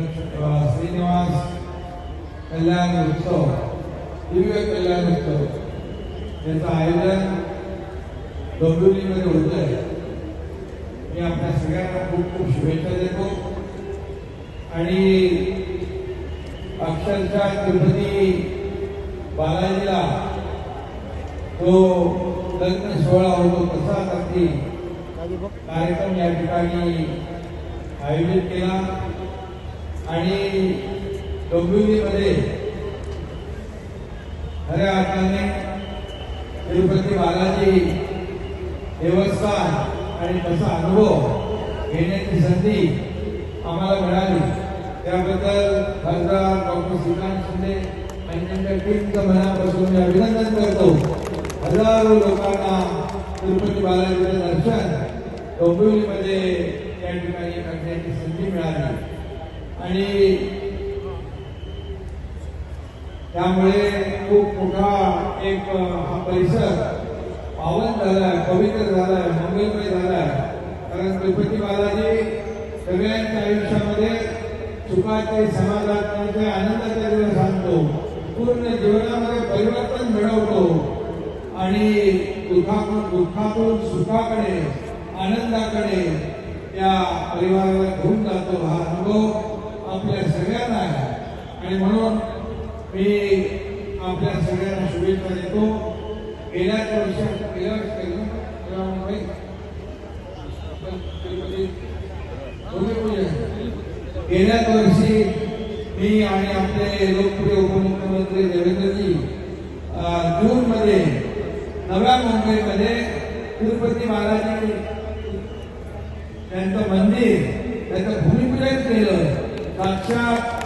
श्रीनिवास कल्याण उत्सव दिव्य कल्याण उत्सव याचं आयोजन डोंबिवलीमध्ये होत आहे मी आपल्या सगळ्यांना खूप खूप शुभेच्छा देतो आणि अक्षरशः तिरुपती बालाजीला तो लग्न सोहळा होतो तसाच अगदी कार्यक्रम या ठिकाणी आयोजित केला. आणि डोंबिवलीमध्ये खऱ्या अर्थाने तिरुपती बालाजी देवस्थान आणि तसा अनुभव घेण्याची संधी आम्हाला मिळाली. त्याबद्दल खासदार डॉक्टर श्रीकांत शिंदे आणि त्यांच्या टीमचं मनापासून मी अभिनंदन करतो. हजारो लोकांना तिरुपती बालाजीचं दर्शन डोंबिवलीमध्ये त्या ठिकाणी करण्याची संधी मिळाली. आणि त्यामुळे खूप मोठा एक हा परिसर पावन झालाय पवित्र झालाय मंगलमय झालाय. कारण तिरुपती बालाजी सगळ्यांच्या आयुष्यामध्ये सुखाचे समाधानाचे आनंदाचे दिवस सांगतो पूर्ण जीवनामध्ये परिवर्तन घडवतो आणि दुःखातून दुःखातून सुखाकडे आनंदाकडे त्या परिवाराला घेऊन जातो हा अनुभव. आपल्या सगळ्यांना आहे. आणि म्हणून मी आपल्या सगळ्यांना शुभेच्छा देतो. गेल्याच वर्षात गेल्या मुंबई तिरुपती गेल्याच वर्षी मी आणि आपले लोकप्रिय उपमुख्यमंत्री देवेंद्रजी जून मध्ये नव्या मुंबईमध्ये तिरुपती महाराजांनी त्यांचं मंदिर त्याचं भूमिपूजन केलं. साक्षात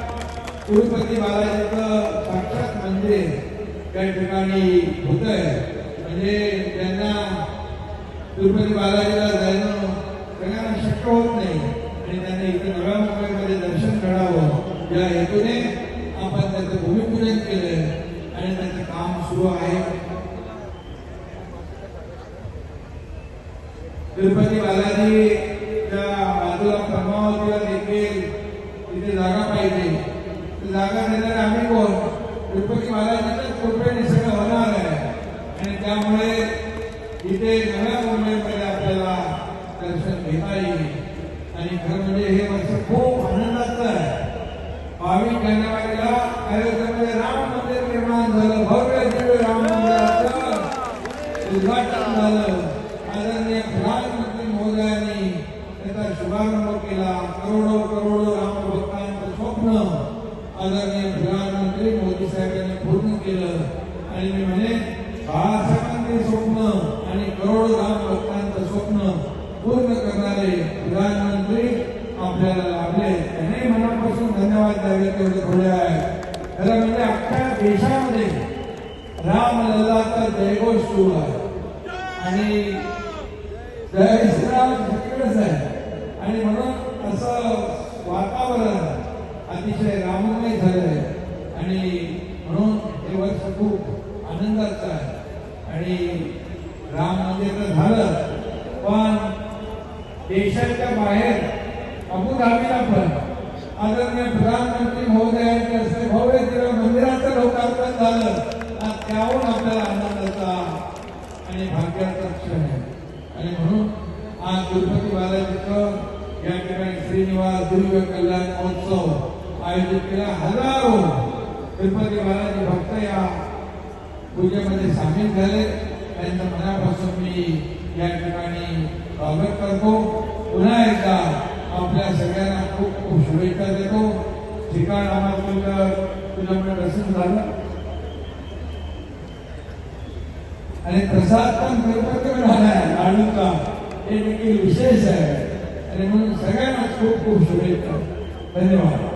तिरुपती बालाजीचं साक्षात मंदिर त्या ठिकाणी होत आहे. म्हणजे त्यांना तिरुपती बालाजीला जाणं सगळ्यांना शक्य होत नाही आणि त्यांनी इथे नव्या मुंबईमध्ये दर्शन घडावं या हेतूने आपण त्याचं भूमिपूजन केलं आणि त्याचं काम सुरू आहे. तिरुपती बालाजीच्या बाजूला पद्मावतीला तिथे जागा पाहिजे. ती जागा देणारे आम्ही कोण? तिरुपती बालाजीच्याच कृपेने सगळं होणार आहे? आणि त्यामुळे इथे नव्या मुंबईमध्ये आपल्याला दर्शन घेता येईल. आणि खरं म्हणजे हे वर्ष खूप आनंदाचं आहे. बावीस जानेवारीला अयोध्येमध्ये राम मंदिर निर्माण झालं. भव्य दिव्य राम मंदिराचं उद्घाटन झालं. आदरणीय प्रधानमंत्री महोदयांनी त्याचा शुभारंभ केला. करोडो रामभक्तांचं स्वप्न आदरणीय प्रधानमंत्री मोदी साहेबांनी पूर्ण केलं. आणि मी म्हणे बाळासाहेबांचे स्वप्न आणि करोडो रामभक्तांचं स्वप्न पूर्ण करणारे प्रधानमंत्री आपल्याला लाभले. त्याने मनापासून धन्यवाद द्यावे तेवढे थोडे आहे खरं म्हणजे अख्ख्या देशामध्ये राम लल्लाचा जयघोष सुरू आहे. आणि जय श्रीराम सगळंच आहे. आणि म्हणून असं वातावरण अतिशय राम झालंय आणि म्हणून हे वर्ष खूप आनंदाचं आहे आणि राम मंदिर तर झालं पण देशाच्या बाहेर अबुधाबीला पण आदरणीय प्रधानमंत्री महोदयांच्या हस्ते भव्य दिव्य मंदिराचं लोकार्पण झालं. आज त्याहून आपल्याला आनंदाचा आणि भाग्याचा क्षण आहे. आणि म्हणून आज तिरुपती बालाजीचं या ठिकाणी श्रीनिवास दिव्य कल्याण महोत्सव आयोजित केला. हजारो तिरुपती बालाजी भक्त या पूजेमध्ये सामील झाले. त्यांच्या मनापासून मी या ठिकाणी स्वागत करतो. पुन्हा एकदा आपल्या सगळ्यांना खूप खूप शुभेच्छा देतो. ठिकाण आम्हाला तुझ्यामुळे दर्शन झालं. आणि प्रसाद पण तिरुपती राहणार लाडूचा हे देखील विशेष आहे. आणि म्हणून सगळ्यांना खूप खूप शुभेच्छा. धन्यवाद.